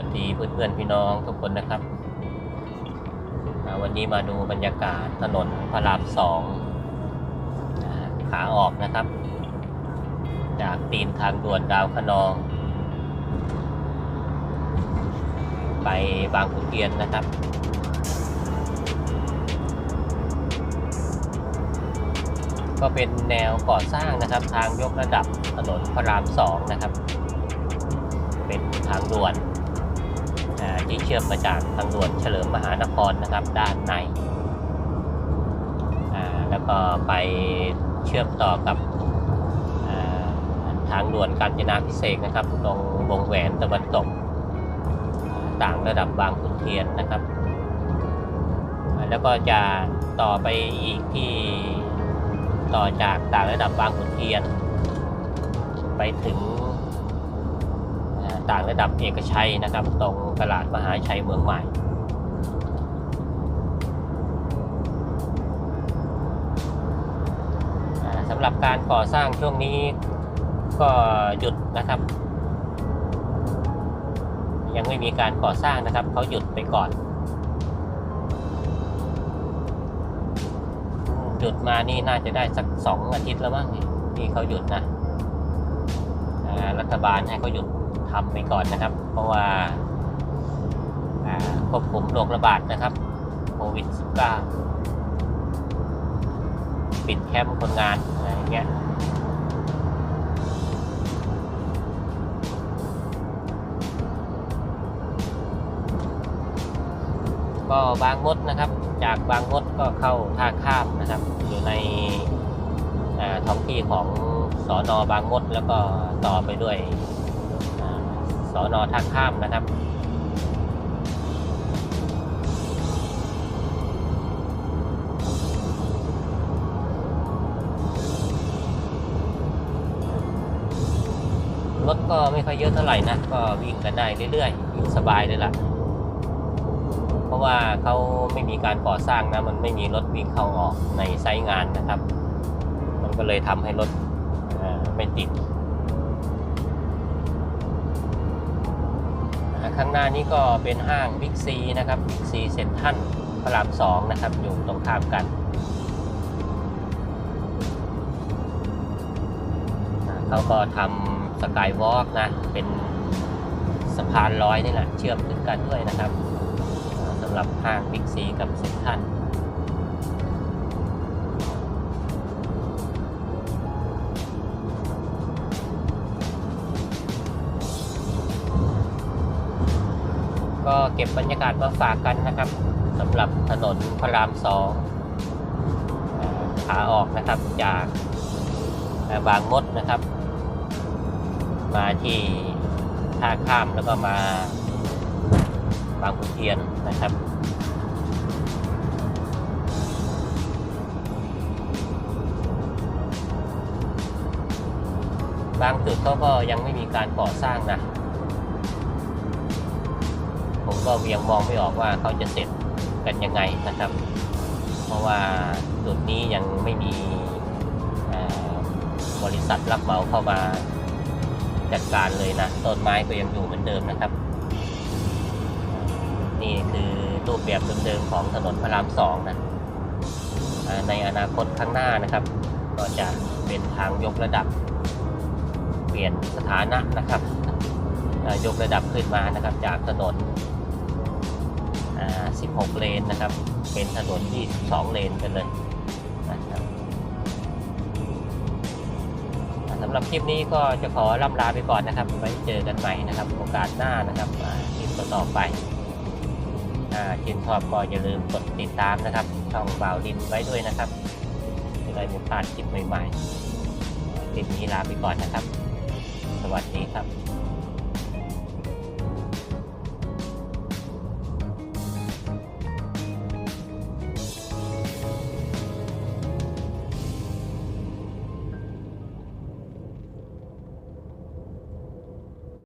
วัสดีเพื่อนๆพี่น้องทุกคนนะครับ วันนี้มาดูบรรยากาศถนนพระรามสองขาออกนะครับ จากตีนทางด่วนดาวคะนอง ไปบางขุนเทียนนะครับก็เป็นแนวก่อสร้างนะครับ ทางยกระดับถนนพระรามสองนะครับ เป็นทางด่วน ที่เชื่อมมาจากทางด่วนเฉลิมมหานครนะครับด้านใน แล้วก็ไปเชื่อมต่อกับทางด่วนกาญจนาพิเศษนะครับ ตรงวงแหวนตะวันตก ต่างระดับบางขุนเทียนนะครับ แล้วก็จะต่อไปอีกที่ต่อจากต่างระดับบางขุนเทียน ไปถึง ต่างระดับเอกชัยนะครับ ตรงตลาดมหาชัยเมืองใหม่ สำหรับการก่อสร้างช่วงนี้ก็หยุดนะครับ ยังไม่มีการก่อสร้างนะครับเขาหยุดไปก่อนหยุดมานี่น่าจะได้สักสองอาทิตย์แล้วมั้งที่เขาหยุดนะรัฐบาลให้เขาหยุด ทำไปก่อนนะครับ เพราะว่าควบคุมโรคระบาดนะครับโควิด -19 ปิดแคมป์คนงานอะไรเงี้ยก็บางมดนะครับ จากบางมดก็เข้าท่าข้ามนะครับ อยู่ในท้องที่ของสอนอบางมดแล้วก็ต่อไปด้วย สอนอท่าข้ามนะครับ รถก็ไม่ค่อยเยอะเท่าไหร่นะ ก็วิ่งกันได้เรื่อยๆวิ่งสบายเลยล่ะ เพราะว่าเขาไม่มีการก่อสร้างนะ มันไม่มีรถวิ่งเข้าออกในไซต์งานนะครับ มันก็เลยทำให้รถไม่ติด ข้างหน้านี้ก็เป็นห้างบิ๊กซีนะครับบิ๊กซีเซ็นทรัลพระรามสองนะครับ อยู่ตรงข้ามกัน เขาก็ทำสกายวอล์กนะ เป็นสะพานลอยนี่แหละเชื่อมถึงกันด้วยนะครับสำหรับห้างบิ๊กซีกับเซ็นทรั ก็เก็บบรรยากาศมาฝากกันนะครับสำหรับถนนพระรามสองขาออกนะครับจากบางมดนะครับ มาที่ท่าข้ามแล้วก็มาบางขุนเทียนนะครับบางจุดเขาก็ยังไม่มีการก่อสร้างนะ ก็ยังมองไม่ออกว่าเขาจะเสร็จกันยังไงนะครับ เพราะว่าจุดนี้ยังไม่มีบริษัทรับเหมาเข้ามาจัดการเลยนะต้นไม้ก็ยังอยู่เหมือนเดิมนะครับ นี่คือรูปแบบเดิมๆของถนนพระรามสองนะในอนาคตข้างหน้านะครับ ก็จะเป็นทางยกระดับ เปลี่ยนสถานะนะครับยกระดับขึ้นมานะครับจากถนน 16 เลนนะครับ เป็นถนน22เลนกันเลยนะครับสำหรับคลิปนี้ก็จะขอล่ำลาไปก่อนนะครับ ไว้เจอกันใหม่นะครับ โอกาสหน้านะครับคลิปต่อไปอ่าชื่นชอบก็อย่าลืมกดติดตามนะครับ ช่องบ่าวดินไว้ด้วยนะครับจะได้ไม่พลาดคลิปใหม่ๆคลิปนี้ลาไปก่อนนะครับ สวัสดีครับ